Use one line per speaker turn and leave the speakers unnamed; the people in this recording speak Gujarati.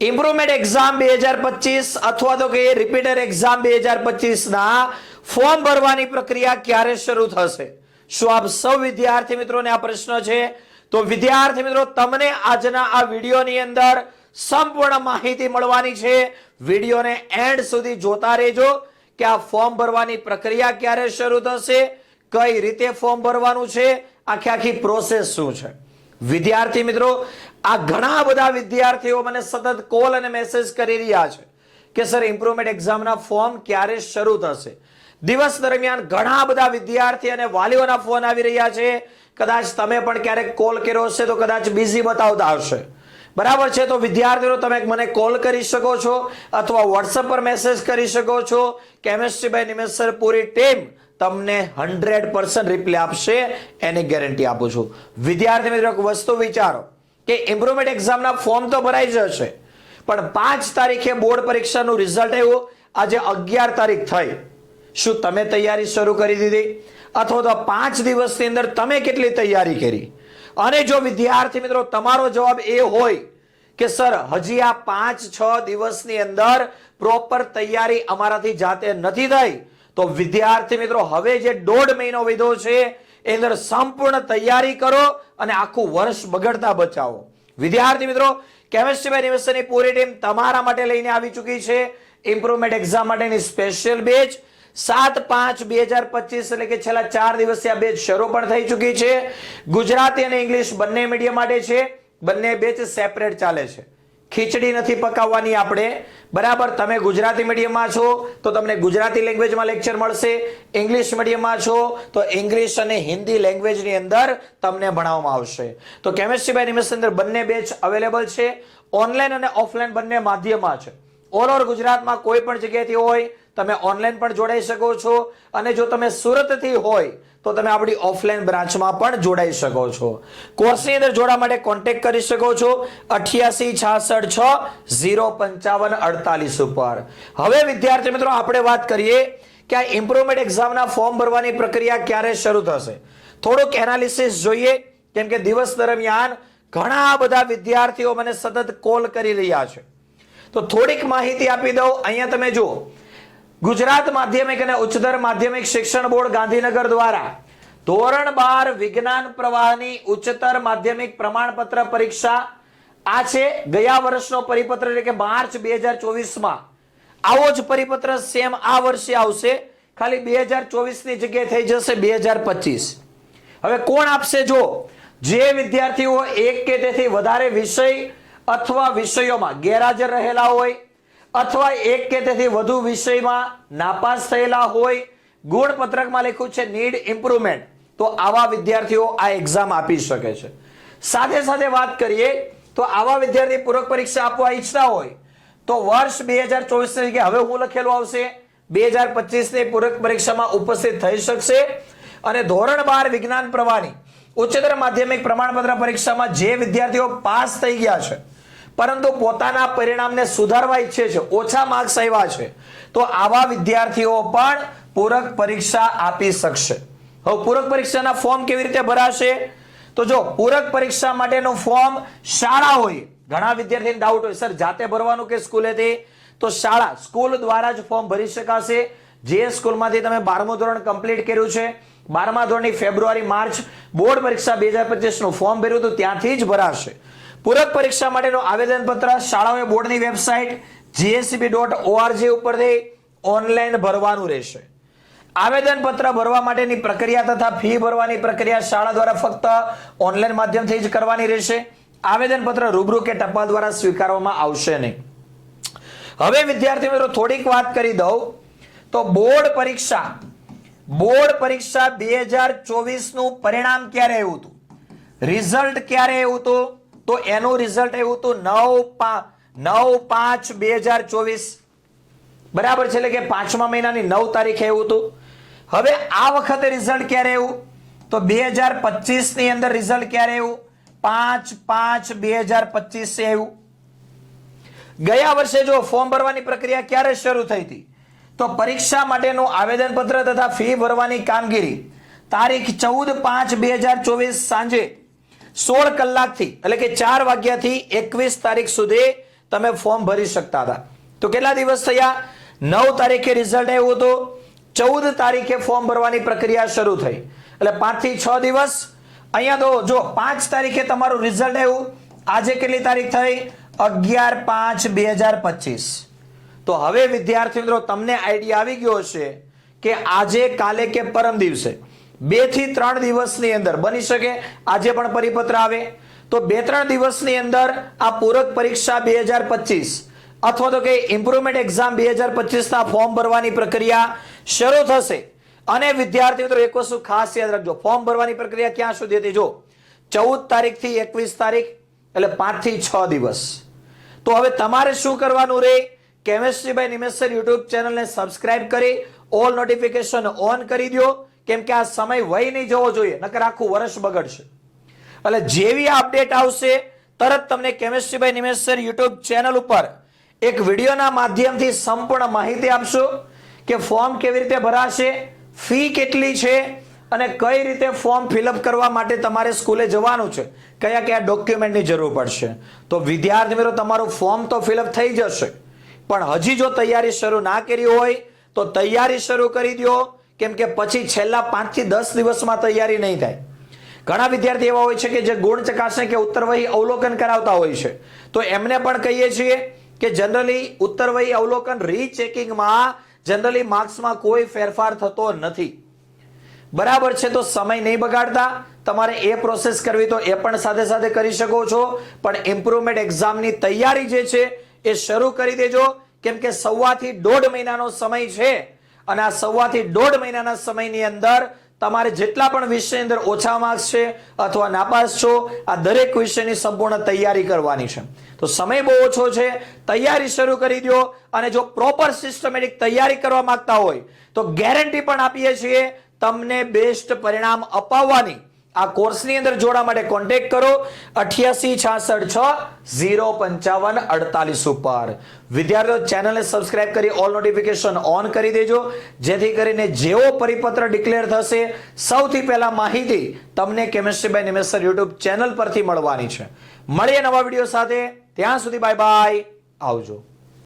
ઇમ્પ્રુવમેન્ટ એક્ઝામ બે હજાર પચીસ અથવા તો કે રિપીટર એક્ઝામ બે હજાર પચીસના ફોર્મ ભરવાની પ્રક્રિયા ક્યારે શરૂ થશે શું આપ સૌ વિદ્યાર્થી મિત્રોને આ પ્રશ્ન છે તો વિદ્યાર્થી મિત્રો તમને આજના આ વિડીયોની અંદર સંપૂર્ણ માહિતી મળવાની છે વિડીયોને એન્ડ સુધી જોતા રહેજો કે આ ફોર્મ ભરવાની પ્રક્રિયા ક્યારે શરૂ થશે કઈ રીતે ફોર્મ ભરવાનું છે આખી આખી પ્રોસેસ શું છે વિદ્યાર્થી મિત્રો આ ઘણા બધા વિદ્યાર્થીઓ મને સતત કોલ અને મેસેજ કરી રહ્યા છે કે સર ઇમ્પ્રુવમેન્ટ એક્ઝામના ફોર્મ ક્યારે શરૂ થશે દિવસ દરમિયાન ઘણા બધા વિદ્યાર્થી અને વાલીઓના ફોન આવી રહ્યા છે કદાચ તમે પણ ક્યારેક કોલ કર્યો હશે તો કદાચ બિઝી બતાવતા હશે બરાબર છે તો વિદ્યાર્થીઓ તમે મને કોલ કરી શકો છો અથવા વોટ્સઅપ પર મેસેજ કરી શકો છો કેમેસ્ટ્રી બાય નિમેશ પૂરી ટીમ તમને હંડ્રેડ પર્સન્ટ રિપ્લે આપશે એની ગેરંટી આપું છું વિદ્યાર્થી મિત્રો વસ્તુ વિચારો કે ઇમ્પ્રુવમેન્ટ એક્ઝામના ફોર્મ તો ભરાઈ જશે પણ પાંચ તારીખે બોર્ડ પરીક્ષાનું રિઝલ્ટ આવ્યું આજે અગિયાર તારીખ થઈ શું તમે તૈયારી શરૂ કરી દીધી અથવા તો પાંચ દિવસની અંદર તમે કેટલી તૈયારી કરી અને જો વિદ્યાર્થી મિત્રો તમારો જવાબ એ હોય કે સર હજી આ પાંચ છ દિવસની અંદર પ્રોપર તૈયારી અમારાથી જાતે નથી થઈ તો વિદ્યાર્થી મિત્રો હવે જે દોઢ મહિનો વીધો છે એની અંદર સંપૂર્ણ તૈયારી કરો અને આખું વર્ષ બગડતા બચાવો વિદ્યાર્થી મિત્રો કેમેસ્ટ્રી બાય રિવિઝનની પૂરી ટીમ તમારા માટે લઈને આવી ચૂકી છે ઇમ્પ્રુવમેન્ટ એક્ઝામ માટેની સ્પેશિયલ બેચ સાત પાંચ બે હજાર પચીસ એટલે કે છેલ્લા ચાર દિવસથી આ બેચ શરૂ પણ થઈ ચૂકી છે ગુજરાતી અને ઇંગ્લિશ બંને મીડિયમ માટે છે બંને બેચ સેપરેટ ચાલે છે ખીચડી નથી પકાવવાની આપણે બરાબર તમે ગુજરાતી મીડિયમમાં છો તો તમને ગુજરાતી લેંગ્વેજમાં લેક્ચર મળશે ઇંગ્લિશ મીડિયમમાં છો તો ઇંગ્લિશ અને હિન્દી લેંગ્વેજની અંદર તમને ભણાવવામાં આવશે તો કેમેસ્ટ્રી બાય નિમેશ અંદર બંને બેચ અવેલેબલ છે ઓનલાઈન અને ઓફલાઈન બંને માધ્યમમાં છે ઓલ ઓવર ગુજરાતમાં કોઈ પણ જગ્યાએથી હોય તમે ઓનલાઈન પણ જોડાઈ શકો છો અને જો તમે સુરતથી હોય તો તમે આપણી ઓફલાઈન બ્રાન્ચમાં પણ જોડાઈ શકો છો કોર્સની અંદર જોડા માટે કોન્ટેક્ટ કરી શકો છો અઠ્યાસી છાસઠ છ ઝીરો પંચાવન અડતાલીસ ઉપર હવે વિદ્યાર્થી મિત્રો આપણે વાત કરીએ કે આ ઇમ્પ્રુવમેન્ટ એક્ઝામના ફોર્મ ભરવાની પ્રક્રિયા ક્યારે શરૂ થશે થોડુંક એનાલિસિસ જોઈએ કેમ કે દિવસ દરમિયાન ઘણા બધા વિદ્યાર્થીઓ મને સતત કોલ કરી રહ્યા છે તો થોડીક માહિતી આપી દઉં અહીંયા તમે જુઓ ગુજરાત માધ્યમિક અને ઉચ્ચતર માધ્યમિક શિક્ષણ બોર્ડ ગાંધીનગર દ્વારા ધોરણ બાર વિજ્ઞાન પ્રવાહની ઉચ્ચતર માધ્યમિક પ્રમાણપત્ર પરીક્ષા આ છે ગયા વર્ષનો પરિપત્ર એટલે કે માર્ચ બે હજાર ચોવીસમાં આવો જ પરિપત્ર સેમ આ વર્ષે આવશે ખાલી બે હજાર ચોવીસની જગ્યાએ થઈ જશે બે હજાર પચીસ હવે કોણ આપશે જો જે વિદ્યાર્થીઓ એક કે તેથી વધારે વિષય અથવા વિષયોમાં ગેરહાજર રહેલા હોય અથવા એક કે તેથી વધુ વિષયમાં નાપાસ થયેલા હોય ગુણપત્રકમાં લખ્યું છે નીડ ઇમ્પ્રુવમેન્ટ તો આવા વિદ્યાર્થીઓ આ એક્ઝામ આપી શકે છે સાથે સાથે વાત કરીએ તો આવા વિદ્યાર્થી પૂરક પરીક્ષા આપવા ઈચ્છતા હોય તો વર્ષ બે હજાર ચોવીસ કે હવે હું લખેલું આવશે બે હજાર પચીસની પૂરક પરીક્ષામાં ઉપસ્થિત થઈ શકશે અને ધોરણ બાર વિજ્ઞાન પ્રવાહની ઉચ્ચતર માધ્યમિક પ્રમાણપત્ર પરીક્ષામાં જે વિદ્યાર્થીઓ પાસ થઈ ગયા છે પરંતુ પોતાના પરિણામને સુધારવા ઈચ્છે છે ઓછા માર્ક્સ આવ્યા છે તો આવા વિદ્યાર્થીઓ પણ પૂરક પરીક્ષા આપી શકશે હવે પૂરક પરીક્ષાના ફોર્મ કેવી રીતે ભરાશે તો જો પૂરક પરીક્ષા માટેનું ફોર્મ શાળા હોય ઘણા વિદ્યાર્થીને ડાઉટ હોય સર જાતે ભરવાનું કે સ્કૂલેથી તો શાળા સ્કૂલ દ્વારા જ ફોર્મ ભરી શકાશે જે સ્કૂલમાંથી તમે બારમું ધોરણ કમ્પ્લીટ કર્યું છે બારમા ધોરણની ફેબ્રુઆરી માર્ચ બોર્ડ પરીક્ષા બે હજાર પચીસનું ફોર્મ ભર્યું હતું ત્યાંથી જ ભરાશે પૂરક પરીક્ષા માટેનું આવેદનપત્ર શાળાઓએ બોર્ડની વેબસાઇટ જીએસસીબી ડોટ ઓઆરજી ઉપરથી ઓનલાઈન ભરવાનું રહેશે આવેદનપત્ર ભરવા માટેની પ્રક્રિયા તથા ફી ભરવાની પ્રક્રિયા શાળા દ્વારા ફક્ત ઓનલાઈન માધ્યમથી જ કરવાની રહેશે આવેદનપત્ર રૂબરૂ કે ટપાલ દ્વારા સ્વીકારવામાં આવશે નહીં હવે વિદ્યાર્થી મિત્રો થોડીક વાત કરી દઉં તો બોર્ડ પરીક્ષા બોર્ડ પરીક્ષા બે હજાર ચોવીસનું પરિણામ ક્યારે એવું હતું રિઝલ્ટ ક્યારે એવું હતું તો એનું રિઝલ્ટ આવ્યું હતું નવ નવ પાંચ બે હજાર ચોવીસ બરાબર છે એટલે કે પાંચમા મહિનાની નવ તારીખે એવું હતું હવે આ વખતે રિઝલ્ટ ક્યારે એવું તો બે હજાર પચીસની અંદર રિઝલ્ટ ક્યારે એવું પાંચ પાંચ બે હજાર પચીસે આવ્યું ગયા વર્ષે જો ફોર્મ ભરવાની પ્રક્રિયા ક્યારે શરૂ થઈ હતી તો પરીક્ષા માટેનું આવેદનપત્ર તથા ફી ભરવાની કામગીરી તારીખ ચૌદ પાંચ બે હજાર ચોવીસ સાંજે સોળ કલાકથી એટલે કે ચાર વાગ્યાથી એકવીસ તારીખ સુધી તમે ફોર્મ ભરી શકતા હતા તો કેટલા દિવસ થયા નવ તારીખે રિઝલ્ટ આવ્યું હતું ચૌદ તારીખે ફોર્મ ભરવાની પ્રક્રિયા શરૂ થઈ એટલે પાંચથી છ દિવસ અહીંયા તો જો પાંચ તારીખે તમારું રિઝલ્ટ આવ્યું આજે કેટલી તારીખ થઈ અગિયાર પાંચ બે હજાર પચીસ તો હવે વિદ્યાર્થી મિત્રો તમને આઈડિયા આવી ગયો હશે કે આજે કાલે કે પરમ દિવસે બે થી ત્રણ દિવસની અંદર બની શકે આજે પણ પરિપત્ર આવે તો બે ત્રણ દિવસની અંદર આ પૂરક પરીક્ષા બે હજાર પચીસ અથવા તો કે ઇમ્પ્રુવમેન્ટ એક્ઝામ બે હજાર પચીસના ફોર્મ ભરવાની પ્રક્રિયા શરૂ થશે અને વિદ્યાર્થી મિત્રો એક વસ્તુ ખાસ યાદ રાખજો ફોર્મ ભરવાની પ્રક્રિયા ક્યાં સુધી હતી જો ચૌદ તારીખથી એકવીસ તારીખ એટલે પાંચથી છ દિવસ તો હવે તમારે શું કરવાનું રે કેમેસ્ટ્રી બાય નિમેસ્ટર યુટ્યુબ ચેનલને સબસ્ક્રાઇબ કરી ઓલ નોટિફિકેશન ઓન કરી દો કેમ કે આ સમય વય નહીં જવો જોઈએ નકર આખું વર્ષ બગડશે એટલે જેવી અપડેટ આવશે તરત તમને chemistry by Nimesh YouTube channel ઉપર એક વિડીયોના માધ્યમથી સંપૂર્ણ માહિતી આપશો કે ફોર્મ કેવી રીતે ભરાશે ફી કેટલી છે અને કઈ રીતે ફોર્મ ફિલઅપ કરવા માટે તમારે સ્કૂલે જવાનું છે કયા કયા ડોક્યુમેન્ટની જરૂર પડશે તો વિદ્યાર્થી મિત્રો તમારું ફોર્મ તો ફિલઅપ થઈ જશે પણ હજી જો તૈયારી શરૂ ના કરી હોય તો તૈયારી શરૂ કરી દો કેમ કે પછી છેલ્લા પાંચથી દસ દિવસમાં તૈયારી નહીં થાય ઘણા વિદ્યાર્થી એવા હોય છે કે જે ગુણ ચકાસણી કે ઉત્તર વહી અવલોકન કરાવતા હોય છે તો એમને પણ કહીએ છીએ કે જનરલી ઉત્તરવહી અવલોકન રીચેકિંગમાં જનરલી માર્ક્સમાં કોઈ ફેરફાર થતો નથી બરાબર છે તો સમય નહીં બગાડતા તમારે એ પ્રોસેસ કરવી તો એ પણ સાથે સાથે કરી શકો છો પણ ઇમ્પ્રુવમેન્ટ એક્ઝામની તૈયારી જે છે એ શરૂ કરી દેજો કેમ કે સવાથી દોઢ મહિનાનો સમય છે અને આ સવાથી દોઢ મહિનાના સમયની અંદર તમારે જેટલા પણ વિષયની અંદર ઓછા માર્ક્સ છે અથવા નાપાસ છો આ દરેક વિષયની સંપૂર્ણ તૈયારી કરવાની છે તો સમય બહુ ઓછો છે તૈયારી શરૂ કરી દો અને જો પ્રોપર સિસ્ટમેટિક તૈયારી કરવા માંગતા હોય તો ગેરંટી પણ આપીએ છીએ તમને બેસ્ટ પરિણામ અપાવવાની આ કોર્સની અંદર જોડા માટે કોન્ટેક કરો અઠ્યાસી છાસઠ છ ઝીરો પંચાવન અડતાલીસ ઉપર વિદ્યાર્થીઓ ચેનલને સબસ્ક્રાઇબ કરી ઓલ નોટિફિકેશન ઓન કરી દેજો જેથી કરીને જેવો પરિપત્ર ડિક્લેર થશે સૌથી પહેલા માહિતી તમને કેમેસ્ટ્રી બાય નિમેસર યુટ્યુબ ચેનલ પરથી મળવાની છે મળીએ નવા વિડીયો સાથે ત્યાં સુધી બાય બાય આવજો